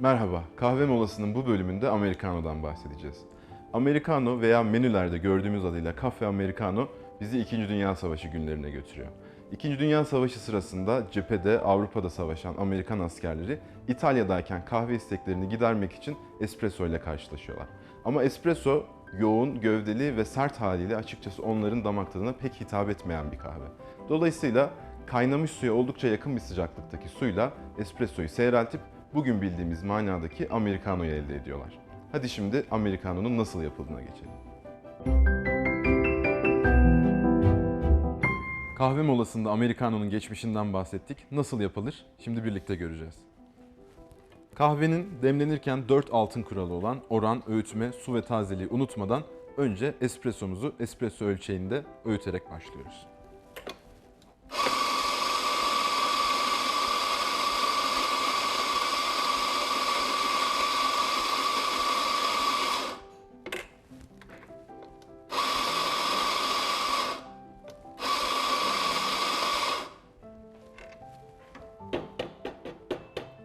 Merhaba, kahve molasının bu bölümünde Americano'dan bahsedeceğiz. Americano veya menülerde gördüğümüz adıyla Cafe Americano bizi 2. Dünya Savaşı günlerine götürüyor. 2. Dünya Savaşı sırasında cephede Avrupa'da savaşan Amerikan askerleri İtalya'dayken kahve isteklerini gidermek için espresso ile karşılaşıyorlar. Ama espresso yoğun, gövdeli ve sert haliyle açıkçası onların damak tadına pek hitap etmeyen bir kahve. Dolayısıyla kaynamış suya oldukça yakın bir sıcaklıktaki suyla espressoyu seyreltip bugün bildiğimiz manadaki Americano'yu elde ediyorlar. Hadi şimdi Americano'nun nasıl yapıldığına geçelim. Kahve molasında Americano'nun geçmişinden bahsettik. Nasıl yapılır? Şimdi birlikte göreceğiz. Kahvenin demlenirken 4 altın kuralı olan oran, öğütme, su ve tazeliği unutmadan önce espressomuzu espresso ölçeğinde öğüterek başlıyoruz.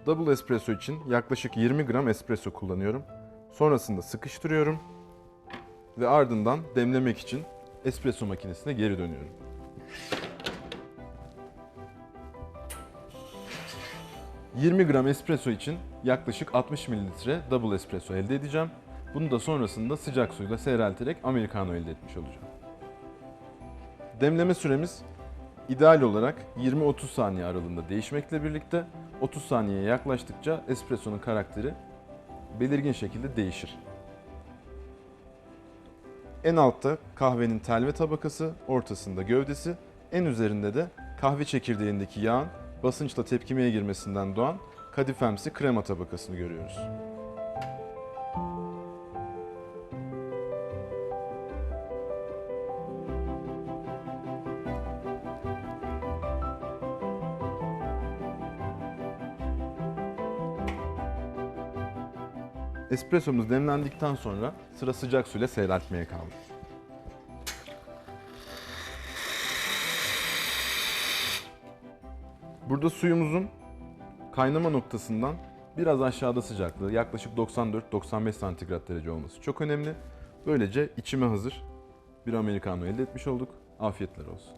Double espresso için yaklaşık 20 gram espresso kullanıyorum. Sonrasında sıkıştırıyorum ve ardından demlemek için espresso makinesine geri dönüyorum. ...20 gram espresso için yaklaşık 60 mililitre double espresso elde edeceğim. Bunu da sonrasında sıcak suyla seyrelterek americano elde etmiş olacağım. Demleme süremiz ideal olarak 20-30 saniye aralığında değişmekle birlikte 30 saniyeye yaklaştıkça espresso'nun karakteri belirgin şekilde değişir. En altta kahvenin telve tabakası, ortasında gövdesi, en üzerinde de kahve çekirdeğindeki yağın basınçla tepkimeye girmesinden doğan kadifemsi krema tabakasını görüyoruz. Espressomuz demlendikten sonra sıra sıcak suyla seyreltmeye kaldı. Burada suyumuzun kaynama noktasından biraz aşağıda sıcaklığı yaklaşık 94-95 santigrat derece olması çok önemli. Böylece içime hazır bir americano elde etmiş olduk. Afiyetler olsun.